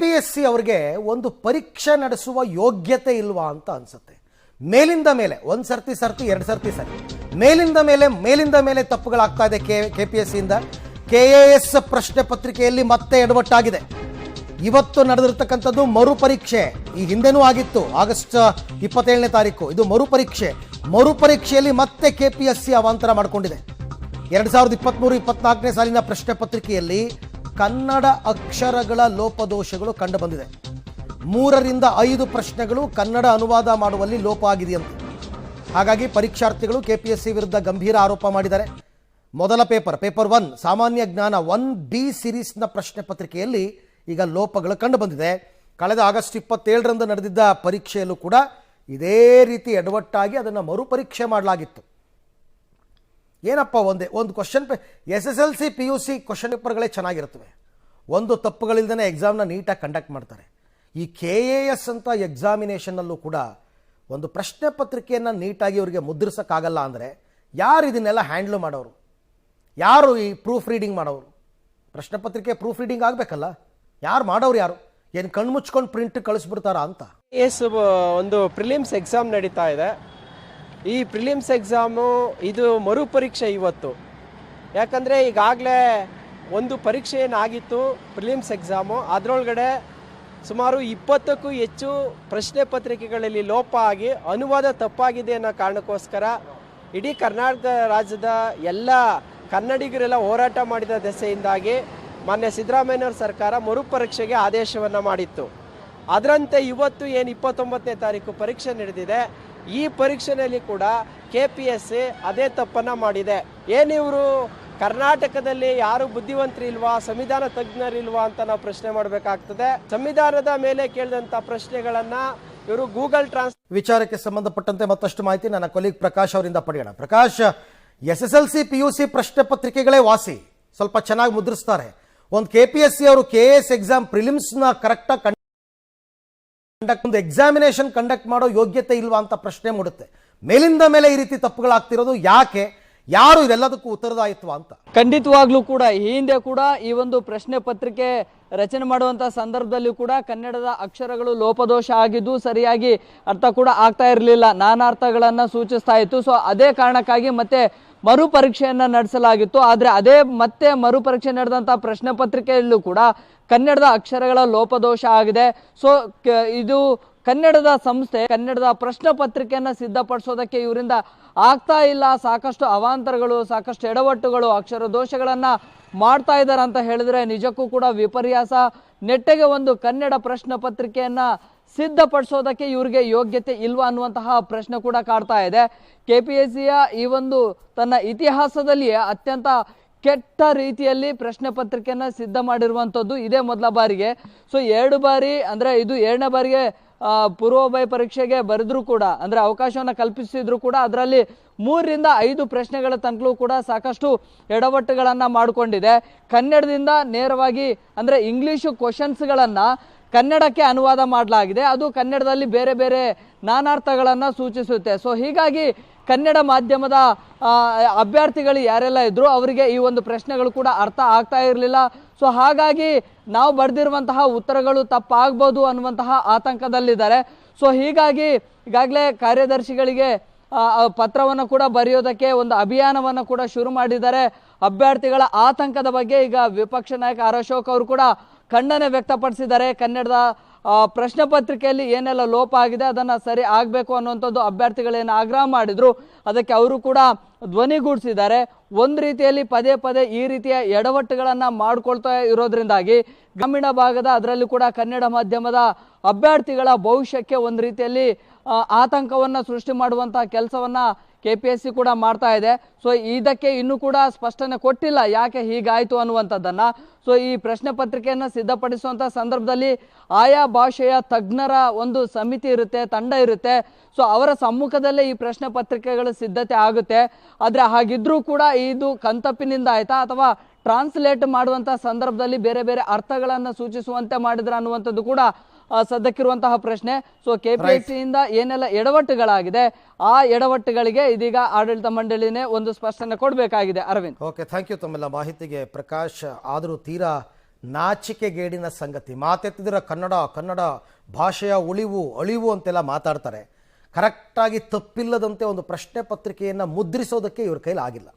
P S C ಅವ್ರಿಗೆ ಒಂದು ಪರೀಕ್ಷೆ ನಡೆಸುವ ಯೋಗ್ಯತೆ ಇಲ್ವಾ ಅಂತ ಅನ್ಸುತ್ತೆ. ಮೇಲಿಂದ ಮೇಲೆ, ಒಂದು ಸರ್ತಿ ಸರ್ತಿ, ಎರಡು ಸರ್ತಿ ಸರಿ ಮೇಲಿಂದ ಮೇಲೆ ಮೇಲಿಂದ ಮೇಲೆ ತಪ್ಪುಗಳಾಗ್ತಾ ಇದೆ ಕೆ ಕೆ ಪಿ ಎಸ್ ಸಿಯಿಂದ. ಕೆ ಎ ಎಸ್ ಪ್ರಶ್ನೆ ಪತ್ರಿಕೆಯಲ್ಲಿ ಮತ್ತೆ ಎಡವಟ್ಟಾಗಿದೆ. ಇವತ್ತು ನಡೆದಿರ್ತಕ್ಕಂಥದ್ದು ಮರುಪರೀಕ್ಷೆ ಈ ಹಿಂದೆನೂ ಆಗಿತ್ತು, ಆಗಸ್ಟ್ ಇಪ್ಪತ್ತೇಳನೇ ತಾರೀಕು. ಇದು ಮರುಪರೀಕ್ಷೆ ಮರುಪರೀಕ್ಷೆಯಲ್ಲಿ ಮತ್ತೆ ಕೆ ಪಿ ಎಸ್ ಸಿ ಅವಾಂತರ ಮಾಡಿಕೊಂಡಿದೆ. ಎರಡ್ ಸಾವಿರದ ಇಪ್ಪತ್ತ್ಮೂರು ಇಪ್ಪತ್ನಾಲ್ಕನೇ ಸಾಲಿನ ಪ್ರಶ್ನೆ ಪತ್ರಿಕೆಯಲ್ಲಿ ಕನ್ನಡ ಅಕ್ಷರಗಳ ಲೋಪದೋಷಗಳು ಕಂಡುಬಂದಿದೆ. ಮೂರರಿಂದ ಐದು ಪ್ರಶ್ನೆಗಳು ಕನ್ನಡ ಅನುವಾದ ಮಾಡುವಲ್ಲಿ ಲೋಪ ಆಗಿದೆಯಂತೆ. ಹಾಗಾಗಿ ಪರೀಕ್ಷಾರ್ಥಿಗಳು ಕೆ ಪಿ ಎಸ್ ಸಿ ವಿರುದ್ಧ ಗಂಭೀರ ಆರೋಪ ಮಾಡಿದ್ದಾರೆ. ಮೊದಲ ಪೇಪರ್ ಪೇಪರ್ ಒನ್, ಸಾಮಾನ್ಯ ಜ್ಞಾನ ಒನ್ ಬಿ ಸಿರೀಸ್ನ ಪ್ರಶ್ನೆ ಪತ್ರಿಕೆಯಲ್ಲಿ ಈಗ ಲೋಪಗಳು ಕಂಡುಬಂದಿದೆ. ಕಳೆದ ಆಗಸ್ಟ್ ಇಪ್ಪತ್ತೇಳರಂದು ನಡೆದಿದ್ದ ಪರೀಕ್ಷೆಯಲ್ಲೂ ಕೂಡ ಇದೇ ರೀತಿ ಎಡವಟ್ಟಾಗಿ ಅದನ್ನು ಮರುಪರೀಕ್ಷೆ ಮಾಡಲಾಗಿತ್ತು. ಏನಪ್ಪ ಒಂದೇ, ಒಂದು question pay S S L C P U C question ಪೇಪರ್ಗಳೇ ಚೆನ್ನಾಗಿರ್ತವೆ ಒಂದು ತಪ್ಪುಗಳಿಲ್ಲದೇ ಎಕ್ಸಾಮ್ನ ನೀಟಾಗಿ ಕಂಡಕ್ಟ್ ಮಾಡ್ತಾರೆ. ಈ ಕೆ ಎ ಎಸ್ ಅಂತ ಎಕ್ಸಾಮಿನೇಷನ್ನಲ್ಲೂ ಕೂಡ ಒಂದು ಪ್ರಶ್ನೆ ಪತ್ರಿಕೆಯನ್ನು ನೀಟಾಗಿ ಅವರಿಗೆ ಮುದ್ರಿಸೋಕ್ಕಾಗಲ್ಲ ಅಂದರೆ ಯಾರು ಇದನ್ನೆಲ್ಲ ಹ್ಯಾಂಡ್ಲ್ ಮಾಡೋರು? ಯಾರು ಈ ಪ್ರೂಫ್ ರೀಡಿಂಗ್ ಮಾಡೋರು? ಪ್ರಶ್ನೆ ಪತ್ರಿಕೆ ಪ್ರೂಫ್ ರೀಡಿಂಗ್ ಆಗಬೇಕಲ್ಲ? ಯಾರು ಮಾಡೋರು ಯಾರು? ಏನು ಕಣ್ಣು ಮುಚ್ಕೊಂಡು ಪ್ರಿಂಟ್ ಕಳಿಸ್ಬಿಡ್ತಾರಾ ಅಂತ? ಎಸ್ ಒಂದು ಪ್ರಿಲಿಮ್ಸ್ ಎಕ್ಸಾಮ್ ನಡೀತಾ ಇದೆ. ಈ ಪ್ರಿಲಿಮ್ಸ್ ಎಕ್ಸಾಮು ಇದು ಮರುಪರೀಕ್ಷೆ ಇವತ್ತು. ಯಾಕಂದರೆ ಈಗಾಗಲೇ ಒಂದು ಪರೀಕ್ಷೆ ಏನಾಗಿತ್ತು ಪ್ರಿಲಿಮ್ಸ್ ಎಕ್ಸಾಮು ಅದರೊಳಗಡೆ ಸುಮಾರು ಇಪ್ಪತ್ತಕ್ಕೂ ಹೆಚ್ಚು ಪ್ರಶ್ನೆ ಪತ್ರಿಕೆಗಳಲ್ಲಿ ಲೋಪ ಆಗಿ ಅನುವಾದ ತಪ್ಪಾಗಿದೆ ಅನ್ನೋ ಕಾರಣಕ್ಕೋಸ್ಕರ ಇಡೀ ಕರ್ನಾಟಕ ರಾಜ್ಯದ ಎಲ್ಲ ಕನ್ನಡಿಗರೆಲ್ಲ ಹೋರಾಟ ಮಾಡಿದ ದೆಸೆಯಿಂದಾಗಿ ಮಾನ್ಯ ಸಿದ್ದರಾಮಯ್ಯವ್ರ ಸರ್ಕಾರ ಮರುಪರೀಕ್ಷೆಗೆ ಆದೇಶವನ್ನು ಮಾಡಿತ್ತು. ಅದರಂತೆ ಇವತ್ತು ಏನು ಇಪ್ಪತ್ತೊಂಬತ್ತನೇ ತಾರೀಕು ಪರೀಕ್ಷೆ ನಡೆದಿದೆ. ಈ ಪರೀಕ್ಷೆಯಲ್ಲಿ ಕೂಡ ಕೆ ಪಿ ಎಸ್ ಸಿ ಅದೇ ತಪ್ಪನ್ನು ಮಾಡಿದೆ. ಏನಿವರು ಕರ್ನಾಟಕದಲ್ಲಿ ಯಾರು ಬುದ್ಧಿವಂತರಿಲ್ವಾ ಸಂವಿಧಾನ ತಜ್ಞರಿಲ್ವಾ ಅಂತ ನಾವು ಪ್ರಶ್ನೆ ಮಾಡಬೇಕಾಗ್ತದೆ. ಸಂವಿಧಾನದ ಮೇಲೆ ಕೇಳಿದಂಥ ಪ್ರಶ್ನೆಗಳನ್ನು ಇವರು ಗೂಗಲ್ ಟ್ರಾನ್ಸ್ ವಿಚಾರಕ್ಕೆ ಸಂಬಂಧಪಟ್ಟಂತೆ ಮತ್ತಷ್ಟು ಮಾಹಿತಿ ನನ್ನ ಕೊಲೀಗ್ ಪ್ರಕಾಶ್ ಅವರಿಂದ ಪಡೆಯೋಣ. Prakash S S L C P U C ಪ್ರಶ್ನೆ ಪತ್ರಿಕೆಗಳೇ ವಾಸಿ. ಸ್ವಲ್ಪ ಚೆನ್ನಾಗಿ ಮುದ್ರಿಸ್ತಾರೆ. ಒಂದು ಕೆ ಪಿ ಎಸ್ ಸಿ ಅವರು ಕೆ ಎಸ್ ಎಕ್ಸಾಮ್ ಪ್ರಿಲಿಮ್ಸ್ನ ಕರೆಕ್ಟಾಗಿ ಕಂಡಕ್ಟ್ ಒಂದು ಎಕ್ಸಾಮಿನೇಷನ್ ಕಂಡಕ್ಟ್ ಮಾಡೋ ಯೋಗ್ಯತೆ ಇಲ್ವಾ ಅಂತ ಪ್ರಶ್ನೆ ಮೂಡುತ್ತೆ. ಮೇಲಿಂದ ಮೇಲೆ ಈ ರೀತಿ ತಪ್ಪುಗಳಾಗ್ತಿರೋದು ಯಾಕೆ? ಯಾರು ಇದೆಲ್ಲದಕ್ಕೂ ಉತ್ತರದಾಯಿತ್ವ ಅಂತ? ಖಂಡಿತವಾಗ್ಲೂ ಕೂಡ, ಈ ಹಿಂದೆ ಕೂಡ ಈ ಒಂದು ಪ್ರಶ್ನೆ ಪತ್ರಿಕೆ ರಚನೆ ಮಾಡುವಂತ ಸಂದರ್ಭದಲ್ಲಿ ಕೂಡ ಕನ್ನಡದ ಅಕ್ಷರಗಳು ಲೋಪದೋಷ ಆಗಿದ್ದು ಸರಿಯಾಗಿ ಅರ್ಥ ಕೂಡ ಆಗ್ತಾ ಇರಲಿಲ್ಲ. ನಾನಾರ್ಥಗಳನ್ನ ಸೂಚಿಸ್ತಾ ಇತ್ತು. ಸೊ ಅದೇ ಕಾರಣಕ್ಕಾಗಿ ಮತ್ತೆ ಮರುಪರೀಕ್ಷೆಯನ್ನ ನಡೆಸಲಾಗಿತ್ತು. ಆದರೆ ಅದೇ ಮತ್ತೆ ಮರುಪರೀಕ್ಷೆ ನಡೆದಂಥ ಪ್ರಶ್ನೆ ಪತ್ರಿಕೆಯಲ್ಲೂ ಕೂಡ ಕನ್ನಡದ ಅಕ್ಷರಗಳ ಲೋಪದೋಷ ಆಗಿದೆ. ಸೊ ಇದು ಕನ್ನಡದ ಸಂಸ್ಥೆ, ಕನ್ನಡದ ಪ್ರಶ್ನೆ ಪತ್ರಿಕೆಯನ್ನ ಸಿದ್ಧಪಡಿಸೋದಕ್ಕೆ ಇವರಿಂದ ಆಗ್ತಾ ಇಲ್ಲ. ಸಾಕಷ್ಟು ಅವಾಂತರಗಳು, ಸಾಕಷ್ಟು ಎಡವಟ್ಟುಗಳು, ಅಕ್ಷರ ದೋಷಗಳನ್ನು ಮಾಡ್ತಾ ಇದ್ದಾರೆ ಅಂತ ಹೇಳಿದ್ರೆ ನಿಜಕ್ಕೂ ಕೂಡ ವಿಪರ್ಯಾಸ. ನೆಟ್ಟಗೆ ಒಂದು ಕನ್ನಡ ಪ್ರಶ್ನೆ ಪತ್ರಿಕೆಯನ್ನ ಸಿದ್ಧಪಡಿಸೋದಕ್ಕೆ ಇವರಿಗೆ ಯೋಗ್ಯತೆ ಇಲ್ವಾ ಅನ್ನುವಂತಹ ಪ್ರಶ್ನೆ ಕೂಡ ಕಾಡ್ತಾ ಇದೆ. ಕೆ ಪಿ ಎಸ್ ಸಿಯ ಈ ಒಂದು ತನ್ನ ಇತಿಹಾಸದಲ್ಲಿಯೇ ಅತ್ಯಂತ ಕೆಟ್ಟ ರೀತಿಯಲ್ಲಿ ಪ್ರಶ್ನೆ ಪತ್ರಿಕೆಯನ್ನ ಸಿದ್ಧ ಮಾಡಿರುವಂಥದ್ದು ಇದೇ ಮೊದಲ ಬಾರಿಗೆ. ಸೊ ಎರಡು ಬಾರಿ ಅಂದರೆ ಇದು ಎರಡನೇ ಬಾರಿಗೆ ಪೂರ್ವಭಯ ಪೂರ್ವಭಾವಿ ಪರೀಕ್ಷೆಗೆ ಬರೆದ್ರೂ ಕೂಡ, ಅಂದರೆ ಅವಕಾಶವನ್ನು ಕಲ್ಪಿಸಿದ್ರು ಕೂಡ ಅದರಲ್ಲಿ ಮೂರರಿಂದ ಐದು ಪ್ರಶ್ನೆಗಳ ತನಕಲೂ ಕೂಡ ಸಾಕಷ್ಟು ಎಡವಟ್ಟುಗಳನ್ನು ಮಾಡಿಕೊಂಡಿದೆ. ಕನ್ನಡದಿಂದ ನೇರವಾಗಿ ಅಂದರೆ ಇಂಗ್ಲೀಷು ಕ್ವಶನ್ಸ್ಗಳನ್ನ ಕನ್ನಡಕ್ಕೆ ಅನುವಾದ ಮಾಡಲಾಗಿದೆ. ಅದು ಕನ್ನಡದಲ್ಲಿ ಬೇರೆ ಬೇರೆ ನಾನಾರ್ಥಗಳನ್ನು ಸೂಚಿಸುತ್ತೆ. ಸೊ ಹೀಗಾಗಿ ಕನ್ನಡ ಮಾಧ್ಯಮದ ಅಭ್ಯರ್ಥಿಗಳು ಯಾರೆಲ್ಲ ಇದ್ರು ಅವರಿಗೆ ಈ ಒಂದು ಪ್ರಶ್ನೆಗಳು ಕೂಡ ಅರ್ಥ ಆಗ್ತಾ ಇರಲಿಲ್ಲ. ಸೊ ಹಾಗಾಗಿ ನಾವು ಬರೆದಿರುವಂತಹ ಉತ್ತರಗಳು ತಪ್ಪಾಗ್ಬೋದು ಅನ್ನುವಂತಹ ಆತಂಕದಲ್ಲಿದ್ದಾರೆ. ಸೊ ಹೀಗಾಗಿ ಈಗಾಗಲೇ ಕಾರ್ಯದರ್ಶಿಗಳಿಗೆ ಪತ್ರವನ್ನು ಕೂಡ ಬರೆಯೋದಕ್ಕೆ ಒಂದು ಅಭಿಯಾನವನ್ನು ಕೂಡ ಶುರು ಮಾಡಿದ್ದಾರೆ. ಅಭ್ಯರ್ಥಿಗಳ ಆತಂಕದ ಬಗ್ಗೆ ಈಗ ವಿಪಕ್ಷ ನಾಯಕ ಅರಶೋಕ್ ಅವರು ಕೂಡ ಖಂಡನೆ ವ್ಯಕ್ತಪಡಿಸಿದ್ದಾರೆ. ಕನ್ನಡದ ಪ್ರಶ್ನೆ ಪತ್ರಿಕೆಯಲ್ಲಿ ಏನೆಲ್ಲ ಲೋಪ ಆಗಿದೆ, ಅದನ್ನು ಸರಿ ಆಗಬೇಕು ಅನ್ನುವಂಥದ್ದು ಅಭ್ಯರ್ಥಿಗಳೇನು ಆಗ್ರಹ ಮಾಡಿದ್ರು, ಅದಕ್ಕೆ ಅವರು ಕೂಡ ಧ್ವನಿಗೂಡಿಸಿದ್ದಾರೆ ಒಂದು ರೀತಿಯಲ್ಲಿ ಪದೇ ಪದೇ ಈ ರೀತಿಯ ಎಡವಟ್ಟುಗಳನ್ನು ಮಾಡಿಕೊಳ್ತಾ ಇರೋದ್ರಿಂದಾಗಿ ಗ್ರಾಮೀಣ ಭಾಗದ, ಅದರಲ್ಲೂ ಕೂಡ ಕನ್ನಡ ಮಾಧ್ಯಮದ ಅಭ್ಯರ್ಥಿಗಳ ಭವಿಷ್ಯಕ್ಕೆ ಒಂದು ರೀತಿಯಲ್ಲಿ ಆತಂಕವನ್ನು ಸೃಷ್ಟಿ ಮಾಡುವಂಥ ಕೆಲಸವನ್ನು ಕೆ ಪಿ ಎಸ್ ಸಿ ಕೂಡ ಮಾಡ್ತಾ ಇದೆ. ಸೊ ಇದಕ್ಕೆ ಇನ್ನೂ ಕೂಡ ಸ್ಪಷ್ಟನೆ ಕೊಟ್ಟಿಲ್ಲ. ಯಾಕೆ ಹೀಗಾಯಿತು ಅನ್ನುವಂಥದ್ದನ್ನು. ಸೊ ಈ ಪ್ರಶ್ನೆ ಪತ್ರಿಕೆಯನ್ನು ಸಿದ್ಧಪಡಿಸುವಂಥ ಸಂದರ್ಭದಲ್ಲಿ ಆಯಾ ಭಾಷೆಯ ತಜ್ಞರ ಒಂದು ಸಮಿತಿ ಇರುತ್ತೆ, ತಂಡ ಇರುತ್ತೆ. ಸೊ ಅವರ ಸಮ್ಮುಖದಲ್ಲೇ ಈ ಪ್ರಶ್ನೆ ಪತ್ರಿಕೆಗಳು ಸಿದ್ಧತೆ ಆಗುತ್ತೆ. ಆದರೆ ಹಾಗಿದ್ರೂ ಕೂಡ ಇದು ಕಂತಪ್ಪಿನಿಂದ ಆಯ್ತಾ? ಅಥವಾ ಟ್ರಾನ್ಸ್ಲೇಟ್ ಮಾಡುವಂಥ ಸಂದರ್ಭದಲ್ಲಿ ಬೇರೆ ಬೇರೆ ಅರ್ಥಗಳನ್ನು ಸೂಚಿಸುವಂತೆ ಮಾಡಿದ್ರ ಅನ್ನುವಂಥದ್ದು ಕೂಡ ಸದ್ಯಕ್ಕಿರುವಂತಹ ಪ್ರಶ್ನೆ. ಸೊ ಕೆ ಪಿ ಎಸ್ ಸಿಯಿಂದ ಏನೆಲ್ಲ ಎಡವಟ್ಟುಗಳಾಗಿದೆ ಆ ಎಡವಟ್ಟುಗಳಿಗೆ ಇದೀಗ ಆಡಳಿತ ಮಂಡಳಿನೇ ಒಂದು ಸ್ಪಷ್ಟನೆ ಕೊಡಬೇಕಾಗಿದೆ. ಅರವಿಂದ್. ಓಕೆ ಥ್ಯಾಂಕ್ ಯು ತಮ್ಮೆಲ್ಲ ಮಾಹಿತಿಗೆ ಪ್ರಕಾಶ್ ಆದರೂ ತೀರಾ ನಾಚಿಕೆಗೇಡಿನ ಸಂಗತಿ. ಮಾತೆತ್ತಿದ್ರೆ ಕನ್ನಡ ಕನ್ನಡ ಭಾಷೆಯ ಉಳಿವು ಅಳಿವು ಅಂತೆಲ್ಲ ಮಾತಾಡ್ತಾರೆ. ಕರೆಕ್ಟಾಗಿ ತಪ್ಪಿಲ್ಲದಂತೆ ಒಂದು ಪ್ರಶ್ನೆ ಪತ್ರಿಕೆಯನ್ನು ಮುದ್ರಿಸೋದಕ್ಕೆ ಇವ್ರ ಕೈಲಿ ಆಗಿಲ್ಲ